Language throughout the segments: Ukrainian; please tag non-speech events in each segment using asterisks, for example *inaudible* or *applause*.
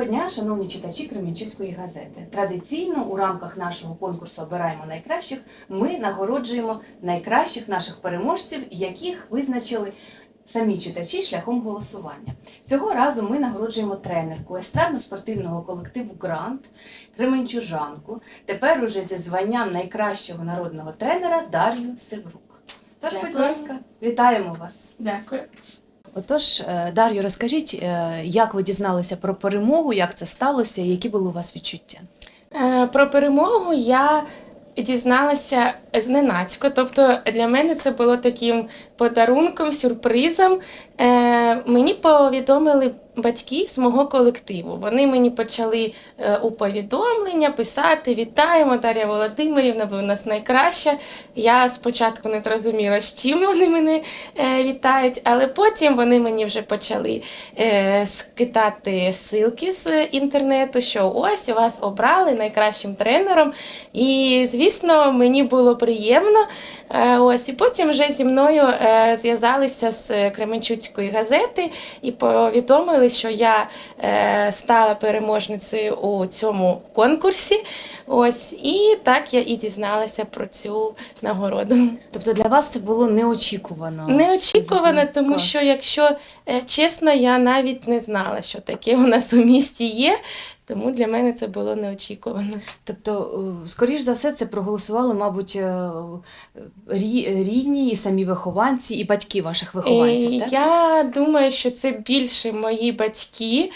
Доброго дня, шановні читачі Кременчуцької газети. Традиційно у рамках нашого конкурсу Обираємо найкращих. Ми нагороджуємо найкращих наших переможців, яких визначили самі читачі шляхом голосування. Цього разу ми нагороджуємо тренерку естрадно-спортивного колективу Грант Кременчужанку. Тепер уже зі званням найкращого народного тренера Дар'ю Севрук. Тож, будь ласка, вітаємо вас. Дякую. Отож, е, Дар'ю, розкажіть, е, як ви дізналися про перемогу, як це сталося, які були у вас відчуття? Е, Про перемогу я дізналася зненацько. Тобто для мене це було таким подарунком, сюрпризом. Мені повідомили батьки з мого колективу. Вони мені почали е, у повідомлення писати: Вітаємо, Дар'я Володимирівна, ви у нас найкраща. Я спочатку не зрозуміла, з чим вони мене е, вітають, але потім вони мені вже почали е, скидати ссылки з інтернету, що ось вас обрали найкращим тренером. І, звісно, мені було приємно. Ось, і потім вже зі мною зв'язалися з Кременчуцької газети і повідомили, що я е, стала переможницею у цьому конкурсі. Ось, і так я і дізналася про цю нагороду. Тобто для вас це було неочікувано? Неочікувано, тому що, якщо е, чесно, я навіть не знала, що таке у нас у місті є. Тому для мене це було неочікувано. Тобто, е, скоріш за все, це проголосували, мабуть, е, рі- рідні і самі вихованці, і батьки ваших вихованців, Е, так? Я думаю, що це більше мої батьки,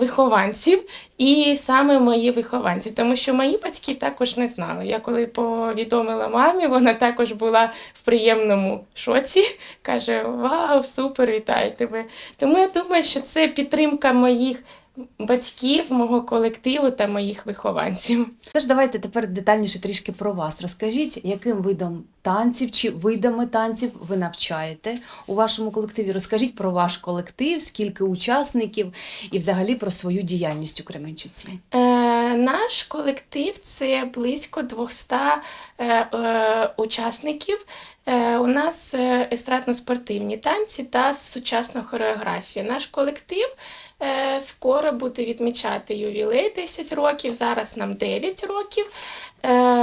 вихованців, і саме мої вихованці, тому що мої батьки також не знали. Я коли повідомила мамі, вона також була в приємному шоці. каже: Вау, супер, вітаю тебе. Тому я думаю, що це підтримка моїх батьків, мого колективу та моїх вихованців. Тож давайте тепер детальніше трішки про вас. Розкажіть, яким видом танців чи видами танців ви навчаєте у вашому колективі? Розкажіть про ваш колектив, скільки учасників і взагалі про свою діяльність у Кременчуці. Е, наш колектив це близько 200 е, е, учасників. Е, у нас е, естрадно-спортивні танці та сучасна хореографія. Наш колектив е, скоро буде відмічати ювілей 10 років, зараз нам 9 років.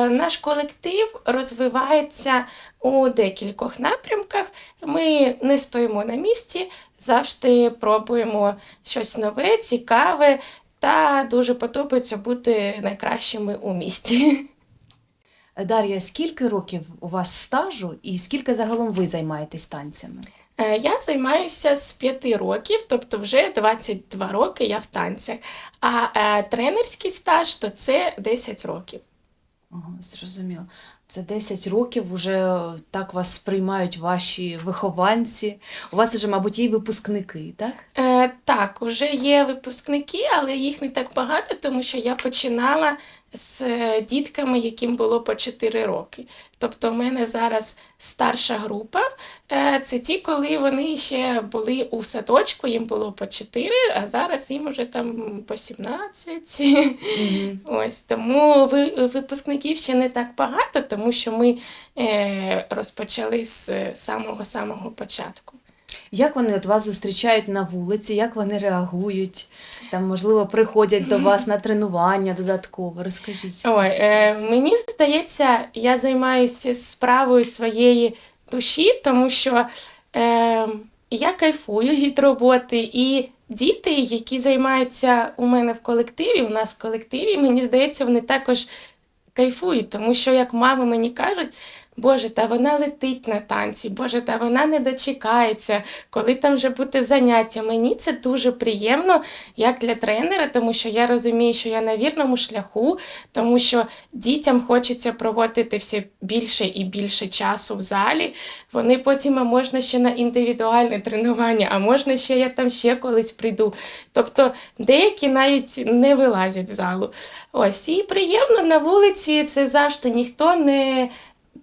Наш колектив розвивається у декількох напрямках. Ми не стоїмо на місці, завжди пробуємо щось нове, цікаве, та дуже подобається бути найкращими у місті. *laughs* Дар'я, скільки років у вас стажу і скільки загалом ви займаєтесь танцями? Е, Я займаюся з 5 років, тобто вже 22 роки я в танцях. А е, тренерський стаж то це 10 років. Ага, зрозуміло. Це 10 років вже так вас сприймають ваші вихованці. У вас вже, мабуть, є випускники, так? Е, так, вже є випускники, але їх не так багато, тому що я починала з е, дітками, яким було по 4 роки. Тобто, в мене зараз старша група. Е, це ті, коли вони ще були у садочку, їм було по 4, а зараз їм вже там по 17. *laughs* Ось тому ви, випускників ще не так багато, тому що ми е, розпочали з самого-самого початку. Як вони от вас зустрічають на вулиці, як вони реагують? Там, можливо, приходять до вас на тренування додатково. Розкажіть. Ой, е, мені здається, я займаюся справою своєї душі, тому що е, я кайфую від роботи, і діти, які займаються у мене в колективі, у нас в колективі, мені здається, вони також кайфують, тому що як мами мені кажуть. Боже, та вона летить на танці, Боже, та вона не дочекається, коли там вже буде заняття. Мені це дуже приємно, як для тренера, тому що я розумію, що я на вірному шляху, тому що дітям хочеться проводити все більше і більше часу в залі. Вони потім а можна ще на індивідуальне тренування, а можна ще я там ще колись прийду. Тобто деякі навіть не вилазять з залу. Ось і приємно на вулиці це завжди ніхто не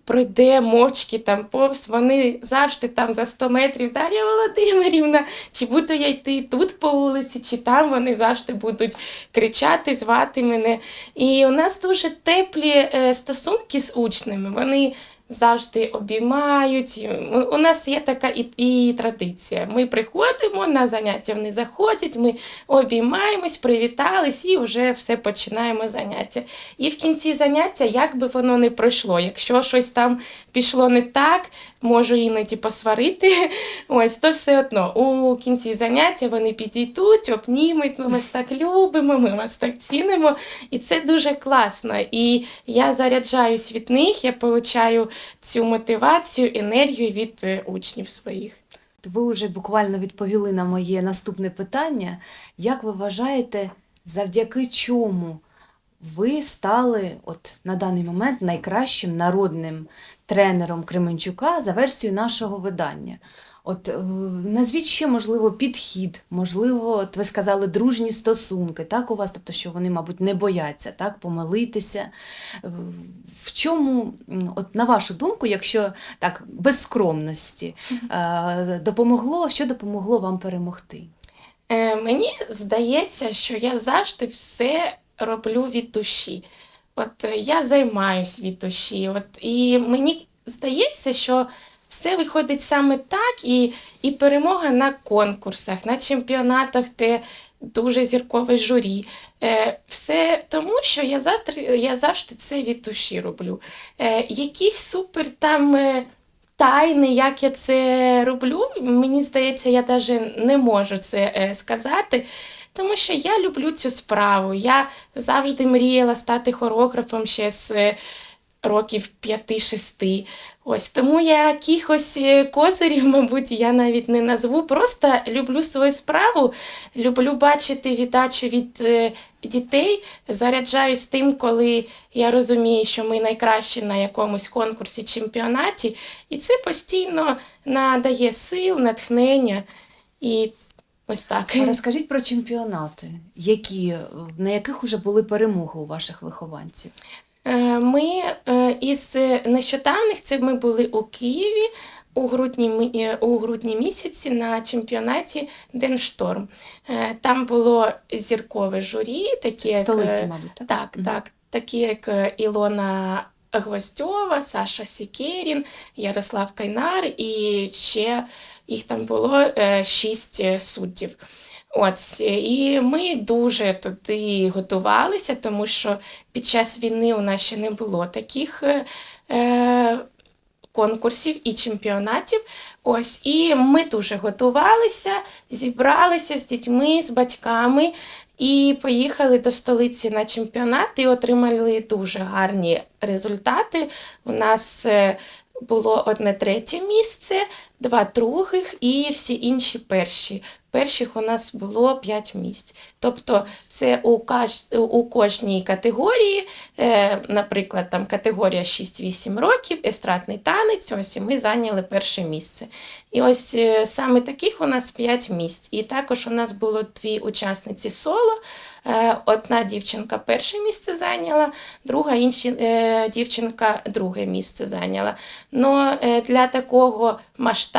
пройде мовчки там повз. Вони завжди там за 100 метрів Дар'я Володимирівна, чи буду я йти тут по вулиці, чи там вони завжди будуть кричати, звати мене. І у нас дуже теплі е, стосунки з учнями. Вони завжди обіймають. У нас є така і, і традиція. Ми приходимо на заняття, вони заходять, ми обіймаємось, привітались і вже все починаємо заняття. І в кінці заняття, як би воно не пройшло, якщо щось там пішло не так, можу іноді посварити. *laughs* Ось то все одно. У кінці заняття вони підійдуть, обнімуть, ми вас так любимо, ми вас так цінимо. І це дуже класно. І я заряджаюсь від них, я получаю цю мотивацію, енергію від е, учнів своїх. Ви вже буквально відповіли на моє наступне питання. Як ви вважаєте, завдяки чому ви стали от на даний момент найкращим народним тренером Кременчука за версією нашого видання? От е, назвіть ще, можливо, підхід, можливо, от ви сказали дружні стосунки, так у вас, тобто, що вони, мабуть, не бояться так, помилитися. Е, В чому, от на вашу думку, якщо так, без скромності, е, допомогло, що допомогло вам перемогти? Е, мені здається, що я завжди все роблю від душі. От я займаюсь від душі. От, і мені здається, що все виходить саме так, і, і перемога на конкурсах, на чемпіонатах, де дуже зіркове журі. Е, все тому, що я завжди, я завжди це від душі роблю. Е, якісь супер там. Е, Тайни, як я це роблю, мені здається, я навіть не можу це е, сказати, тому що я люблю цю справу. Я завжди мріяла стати хореографом ще з е, років 5-6. Ось тому я якихось е, козирів, *laughs* мабуть, я навіть не назву. Просто люблю свою справу, люблю бачити віддачу від е, дітей, заряджаюсь тим, коли я розумію, що ми найкращі на якомусь конкурсі, чемпіонаті, і це постійно надає сил, натхнення. І ось так. Розкажіть про чемпіонати, які, на яких вже були перемоги у ваших вихованців. Ми е, із нещодавних це ми були у Києві у грудні, е, у грудні місяці на чемпіонаті Деншторм. Е, Там було зіркове журі, такі як, столиці, мабуть, так? Так, так. Такі як Ілона Гвоздьова, Саша Сікерін, Ярослав Кайнар і ще їх там було е, шість е, суддів. От, і ми дуже туди готувалися, тому що під час війни у нас ще не було таких е, е, конкурсів і чемпіонатів. Ось, і ми дуже готувалися, зібралися з дітьми, з батьками і поїхали до столиці на чемпіонат і отримали дуже гарні результати. У нас е, було одне третє місце, два других і всі інші перші. Перших у нас було 5 місць. Тобто це у, каж... у кожній категорії, е, наприклад, там категорія 6-8 років, естрадний танець, ось і ми зайняли перше місце. І ось е, саме таких у нас 5 місць. І також у нас було дві учасниці соло. Е, Одна дівчинка перше місце зайняла, друга інша е, дівчинка друге місце зайняла. Но е, для такого масштабу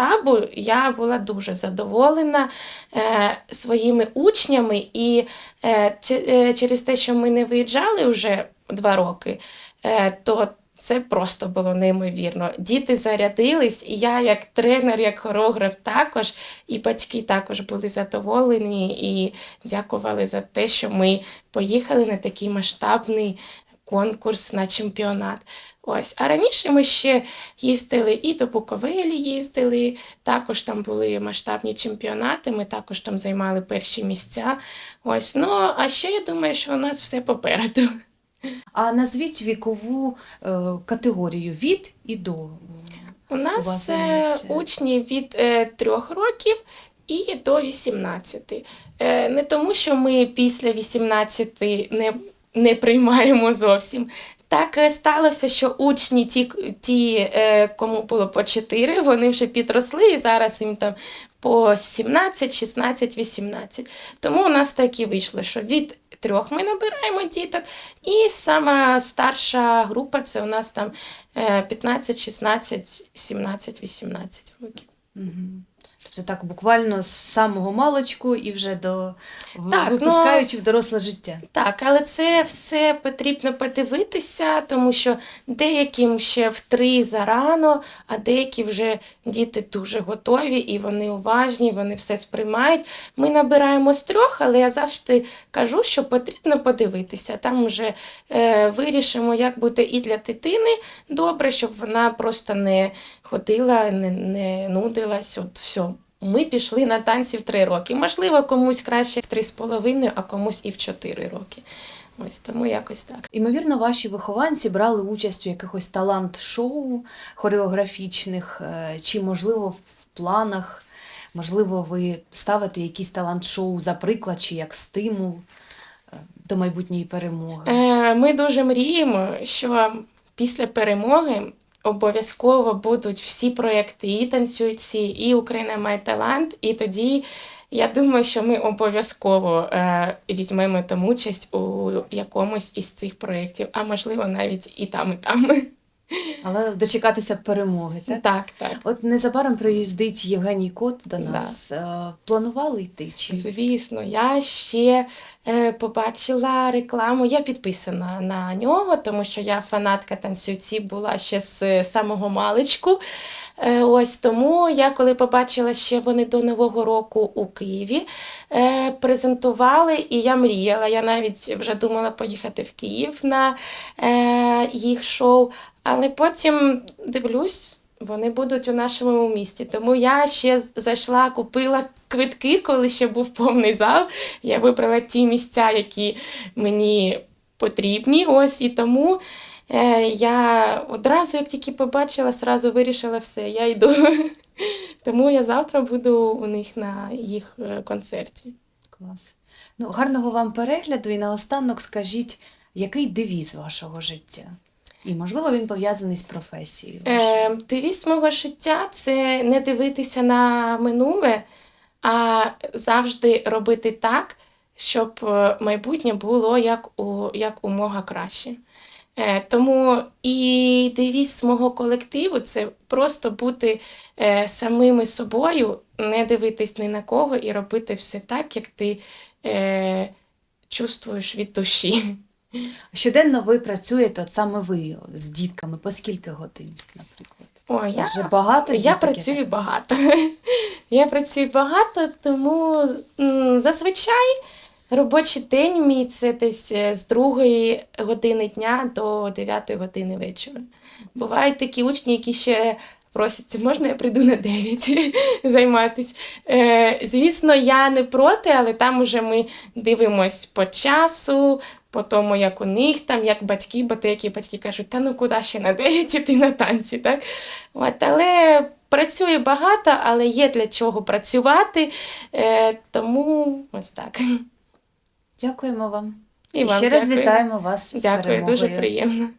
я була дуже задоволена е, своїми учнями, і е, е, через те, що ми не виїжджали вже два роки, е, то це просто було неймовірно. Діти зарядились, і я, як тренер, як хореограф, також, і батьки також були задоволені і дякували за те, що ми поїхали на такий масштабний конкурс на чемпіонат. Ось, а раніше ми ще їздили і до Буковелі їздили, також там були масштабні чемпіонати, ми також там займали перші місця. Ось, ну а ще я думаю, що у нас все попереду. А назвіть вікову е, категорію від і до. У нас е, учні від е, 3 років і до 18. Е, не тому, що ми після 18 не, не приймаємо зовсім. Так е, сталося, що учні, ті, ті е, кому було по 4, вони вже підросли і зараз їм там по 17, 16, 18. Тому у нас так і вийшло, що від трьох ми набираємо діток, і сама старша група це у нас там е, 15, 16, 17, 18 років. Тобто так буквально з самого маличку і вже до Так, ну, випускаючи в доросле життя. Так, але це все потрібно подивитися, тому що деяким ще в три зарано, а деякі вже діти дуже готові і вони уважні, вони все сприймають. Ми набираємо з трьох, але я завжди кажу, що потрібно подивитися. Там вже е, вирішимо, як буде і для дитини добре, щоб вона просто не ходила, не, не нудилась. От все. Ми пішли на танці в три роки. Можливо, комусь краще в три з половиною, а комусь і в чотири роки. Ось тому якось так. Імовірно, ваші вихованці брали участь у якихось талант-шоу хореографічних, е, чи, можливо, в планах, можливо, ви ставите якісь талант-шоу за приклад чи як стимул е, до майбутньої перемоги. Е, Ми дуже мріємо, що після перемоги обов'язково будуть всі проєкти і танцюйці, і Україна має талант. І тоді я думаю, що ми обов'язково е, візьмемо там участь у якомусь із цих проєктів, а можливо навіть і там, і там. Але дочекатися перемоги, так? Так, так. От незабаром приїздить Євгеній Кот до нас. Да. Планували йти? Чи Звісно, я ще е, побачила рекламу. Я підписана на нього, тому що я фанатка танцюці була ще з самого маличку. Е, ось тому я коли побачила, що вони до Нового року у Києві е, презентували, і я мріяла. Я навіть вже думала поїхати в Київ на е, їх шоу, але потім дивлюсь. Вони будуть у нашому місті. Тому я ще зайшла, купила квитки, коли ще був повний зал. Я вибрала ті місця, які мені потрібні. Ось і тому я одразу, як тільки побачила, сразу вирішила все, я йду. *laughs* Тому я завтра буду у них на їх е, концерті. клас? Ну, гарного вам перегляду і наостанок скажіть, який девіз вашого життя? І, можливо, він пов'язаний з професією. Е, девіз мого життя це не дивитися на минуле, а завжди робити так, щоб е, майбутнє було як, у, як умога краще. Е, тому і девіз мого колективу це просто бути е, самими собою, не дивитись ні на кого і робити все так, як ти е, чувствуєш від душі. Щоденно ви працюєте, от саме ви з дітками, по скільки годин, наприклад? О, я, Вже багато Я діток, працюю багато. *laughs* Я працюю багато, тому м, зазвичай робочий день мій це десь е, з другої години дня до 9 години вечора. Бувають такі учні, які ще просяться, можна я прийду на 9 *laughs* займатися. Е, звісно, я не проти, але там уже ми дивимось по часу, по тому, як у них там, як батьки, бо деякі батьки кажуть, та ну куди ще на 9 іти на танці, так? От, але працює багато, але є для чого працювати, е, тому ось так. Дякуємо вам. І, І вам ще раз вітаємо вас. Дякую, з дуже приємно.